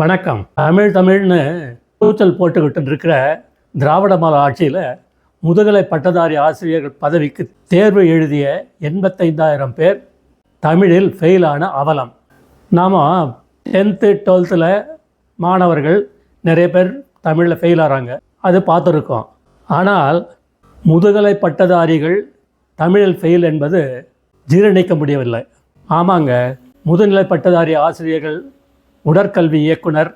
வணக்கம். தமிழ் தமிழ்னு கூச்சல் போட்டுக்கிட்டு இருக்கிற திராவிட மாநில ஆட்சியில் முதுகலை பட்டதாரி ஆசிரியர்கள் பதவிக்கு தேர்வு எழுதிய எண்பத்தைந்தாயிரம் பேர் தமிழில் ஃபெயிலான அவலம். நாம் டென்த்து டுவெல்த்தில் மாணவர்கள் நிறைய பேர் தமிழில் ஃபெயில் ஆகிறாங்க அது பார்த்துருக்கோம். ஆனால் முதுகலை பட்டதாரிகள் தமிழில் ஃபெயில் என்பது ஜீரணிக்க முடியவில்லை. ஆமாங்க. முதுநிலை பட்டதாரி ஆசிரியர்கள் உடற்கல்வி இயக்குனர்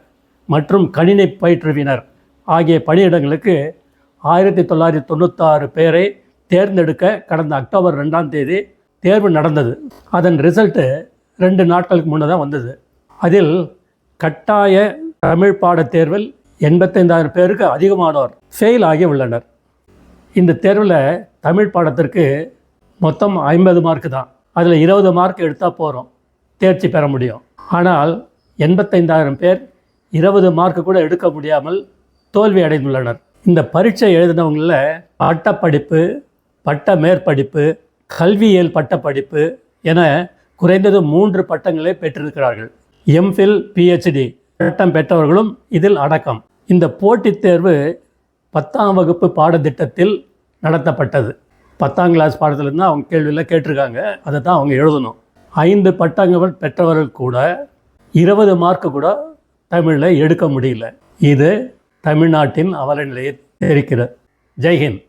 மற்றும் கணினி பயிற்றுவினர் ஆகிய பணியிடங்களுக்கு ஆயிரத்தி தொள்ளாயிரத்தி தொண்ணூத்தாறு பேரை தேர்ந்தெடுக்க கடந்த அக்டோபர் ரெண்டாம் தேதி தேர்வு நடந்தது. அதன் ரிசல்ட்டு ரெண்டு நாட்களுக்கு முன்னே தான் வந்தது. அதில் கட்டாய தமிழ் பாட தேர்வில் எண்பத்தைந்தாயிரம் பேருக்கு அதிகமானோர் ஃபெயில் ஆகி உள்ளனர். இந்த தேர்வில் தமிழ் பாடத்திற்கு மொத்தம் ஐம்பது மார்க்கு தான். அதில் இருபது மார்க் எடுத்தால் போகிறோம் தேர்ச்சி பெற முடியும். ஆனால் எண்பத்தைந்தாயிரம் பேர் இருபது மார்க்கு கூட எடுக்க முடியாமல் தோல்வி அடைந்துள்ளனர். இந்த பரீட்சை எழுதினவங்களில் பட்டப்படிப்பு பட்ட மேற்படிப்பு கல்வியியல் பட்டப்படிப்பு என குறைந்தது மூன்று பட்டங்களை பெற்றிருக்கிறார்கள். எம்ஃபில் பிஹெச்டி பட்டம் பெற்றவர்களும் இதில் அடக்கம். இந்த போட்டித் தேர்வு பத்தாம் வகுப்பு பாடத்திட்டத்தில் நடத்தப்பட்டது. பத்தாம் கிளாஸ் பாடத்திலிருந்து அவங்க கேள்வியில் கேட்டிருக்காங்க. அதை தான் அவங்க எழுதணும். ஐந்து பட்டங்கள் பெற்றவர்கள் கூட இருபது மார்க்கு கூட தமிழில் எடுக்க முடியல. இது தமிழ்நாட்டின் அவலநிலையை தெரிக்கிறது ஜெய்ஹிந்த்